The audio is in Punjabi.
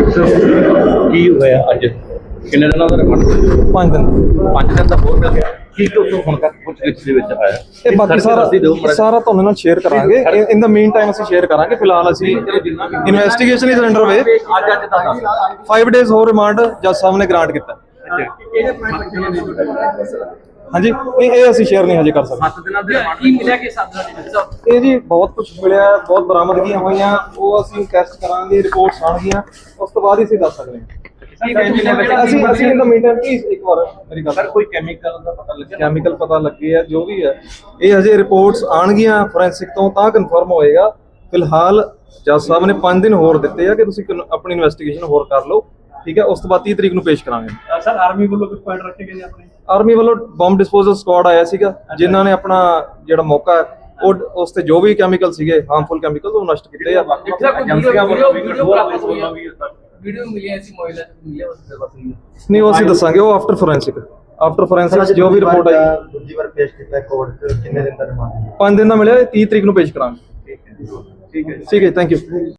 ਕੀ ਹੋਇਆ ਅੱਜ? ਕਿੰਨੇ ਦਿਨਾਂ ਦਾ ਰਿਮਾਂਡ? ਪੰਜ ਦਿਨ। ਪੰਜ ਦਿਨ ਦਾ ਹੋਰ ਮਿਲ ਗਿਆ। ਕੀ ਤੋਂ ਹੁਣ ਤੱਕ ਪੁੱਛ ਗਿੱਛ ਦੇ ਵਿੱਚ ਆਇਆ? ਇਹ ਬਾਕੀ ਸਾਰਾ ਸਾਰਾ ਤੁਹਾਨੂੰ ਨਾਲ ਸ਼ੇਅਰ ਕਰਾਂਗੇ। ਇਨ ਦਾ ਮੀਨ ਟਾਈਮ ਅਸੀਂ ਸ਼ੇਅਰ ਕਰਾਂਗੇ। ਫਿਲਹਾਲ ਅਸੀਂ ਇਨਵੈਸਟੀਗੇਸ਼ਨ ਇਜ਼ ਅੰਡਰ ਵੇ ਅੱਜ ਅੱਜ ਦਾ ਦੱਸ 5 ਡੇਜ਼ ਹੋਰ ਰਿਮਾਂਡ ਜੱਜ ਸਾਹਿਬ ਨੇ ਗ੍ਰਾਂਟ ਕੀਤਾ। ਹਾਂਜੀ ਇਹ ਇਹ ਅਸੀਂ ਸ਼ੇਅਰ ਨਹੀਂ ਹਜੇ ਕਰ ਸਕਦੇ। ਸੱਤ ਦਿਨਾਂ ਦੇ ਰਿਮਾਂਡ ਕੀ ਮਿਲਿਆ ਕਿ ਸਾਧਨਾ ਦੇ ਵਿੱਚ? ਇਹ ਜੀ ਬਹੁਤ ਕੁਝ ਮਿਲਿਆ ਬਹੁਤ ਬਰਾਮਦਗੀਆਂ ਹੋਈਆਂ ਉਹ ਅਸੀਂ ਟੈਸਟ ਕਰਾਂਗੇ ਰਿਪੋਰਟਸ ਆਉਣਗੀਆਂ ਉਸ ਤੋਂ ਬਾਅਦ ਹੀ ਅਸੀਂ ਦੱਸ ਸਕਦੇ ਹਾਂ। ਅਸੀਂ ਅਸੀਂ ਇਨ ਦਾ ਟਾਈਮ ਪਲੀਜ਼ ਇੱਕ ਵਾਰ ਮੇਰੀ ਗੱਲ ਸਰ ਕੋਈ ਕੈਮੀਕਲ ਦਾ ਪਤਾ ਲੱਗਿਆ? ਕੈਮੀਕਲ ਪਤਾ ਲੱਗੇ ਆ ਜੋ ਵੀ ਹੈ ਇਹ ਹਜੇ ਰਿਪੋਰਟਸ ਆਣਗੀਆਂ ਫੋਰੈਂਸਿਕ ਤੋਂ ਤਾਂ ਕਨਫਰਮ ਹੋਏਗਾ। ਫਿਲਹਾਲ ਜੱਜ ਸਾਹਿਬ ਨੇ 5 ਦਿਨ ਹੋਰ ਦਿੱਤੇ ਆ ਕਿ ਤੁਸੀਂ ਆਪਣੀ ਇਨਵੈਸਟੀਗੇਸ਼ਨ ਹੋਰ ਕਰ ਲਓ। ਠੀਕ ਹੈ ਉਸ ਤੋਂ ਬਾਅਦ 30 ਤਰੀਕ ਨੂੰ ਪੇਸ਼ ਕਰਾਂਗੇ। ਸਰ ਆਰਮੀ ਵੱਲੋਂ ਕੁਝ ਪੁਆਇੰਟ ਰੱਖੇ ਗਏ ਨੇ ਆਪਣੇ? ਆਰਮੀ ਵੱਲੋਂ ਬੰਬ ਡਿਸਪੋਜ਼ਲ ਸਕੁਆਡ ਆਇਆ ਸੀਗਾ ਜਿਨ੍ਹਾਂ ਨੇ ਆਪਣਾ ਜਿਹੜਾ ਮੌਕਾ ਹੈ ਉਹ ਉਸ ਤੇ ਜੋ ਵੀ ਕੈਮੀਕਲ ਸੀਗੇ ਹਾਰਮਫੁਲ ਕੈਮੀਕਲ ਉਹ ਨਸ਼ਟ ਕੀਤੇ ਆ। ਏਜੰਸੀਆਂ ਵੱਲੋਂ ਵੀ ਆਦੇਸ਼ ਵੱਲੋਂ ਵੀ ਵੀਡੀਓ ਮਿਲਿਆ ਸੀ ਮੋਬਾਈਲਾਂ 'ਚ ਮਿਲਿਆ ਉਸ ਦੇ ਬਸ ਨਹੀਂ। ਉਹ ਅਸੀਂ ਦੱਸਾਂਗੇ ਉਹ ਆਫਟਰ ਫੋਰੈਂਸਿਕ ਆਫਟਰ ਫੋਰੈਂਸਿਕ ਜੋ ਵੀ ਰਿਪੋਰਟ ਆਈ। ਦੂਜੀ ਵਾਰ ਪੇਸ਼ ਕੀਤਾ ਕੋਰਟ ਚ ਕਿੰਨੇ ਦਿਨ ਦਾ ਰਿਮਾਂਡ 5 ਦਿਨ ਦਾ ਮਿਲਿਆ 30 ਤਰੀਕ ਨੂੰ ਪੇਸ਼ ਕਰਾਂਗੇ। ਠੀਕ ਹੈ ਠੀਕ ਹੈ ਥੈਂਕ ਯੂ